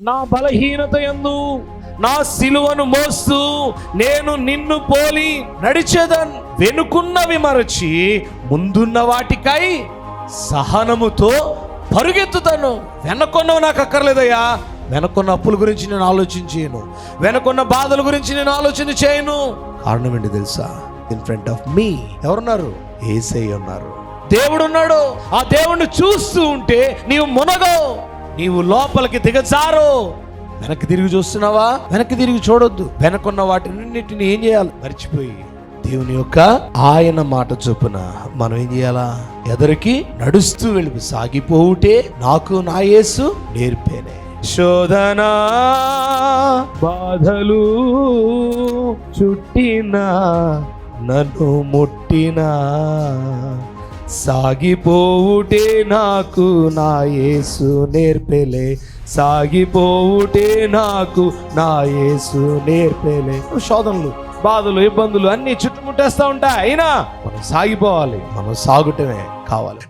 నా బలహీనత ఎందు నా సిలువను మోస్తూ నేను నిన్ను పోలి నడిచేదన్ వెనుకున్నవి మరచి ముందున్న వాటికై సహనముతో పరుగెత్తుతాను. వెనకొన్నవి నాకు అక్కర్లేదయ్యా. వెనకొన్న అప్పుల గురించి నేను ఆలోచించేయను వెనకొన్న బాధల గురించి నేను ఆలోచన చేయను. కారణం ఏంటి తెలుసా? ఇన్ ఫ్రంట్ ఆఫ్ మీ ఎవరున్నారు? ఏసై ఉన్నారు. దేవుడు ఉన్నాడు ఆ దేవుణ్ణి చూస్తూ ఉంటే నీవు మునగవు. నీవు లోపలికి దిగజారు. వెనక్కి తిరిగి చూస్తున్నావా? వెనక్కి తిరిగి చూడొద్దు. వెనకున్న వాటినన్నిటిని ఏం చేయాలి? మర్చిపోయి. దేవుని యొక్క ఆయన మాట చొప్పున మనం ఏం చేయాలా? ఎదరికి నడుస్తూ వెళ్ళి సాగిపోవుటే నాకు నా యేసు నేర్పేనే. శోధనా బాధలు చుట్టినా నన్ను ముట్టినా. సాగిపోవుటే నాకు నా యేసు నేర్పెలే. సాగిపోవుటే నాకు నా యేసు నేర్పెలే. శోధనలు బాధలు ఇబ్బందులు అన్ని చుట్టుముట్టేస్తా ఉంటాయి. అయినా మనం సాగిపోవాలి మనం సాగుటమే కావాలి.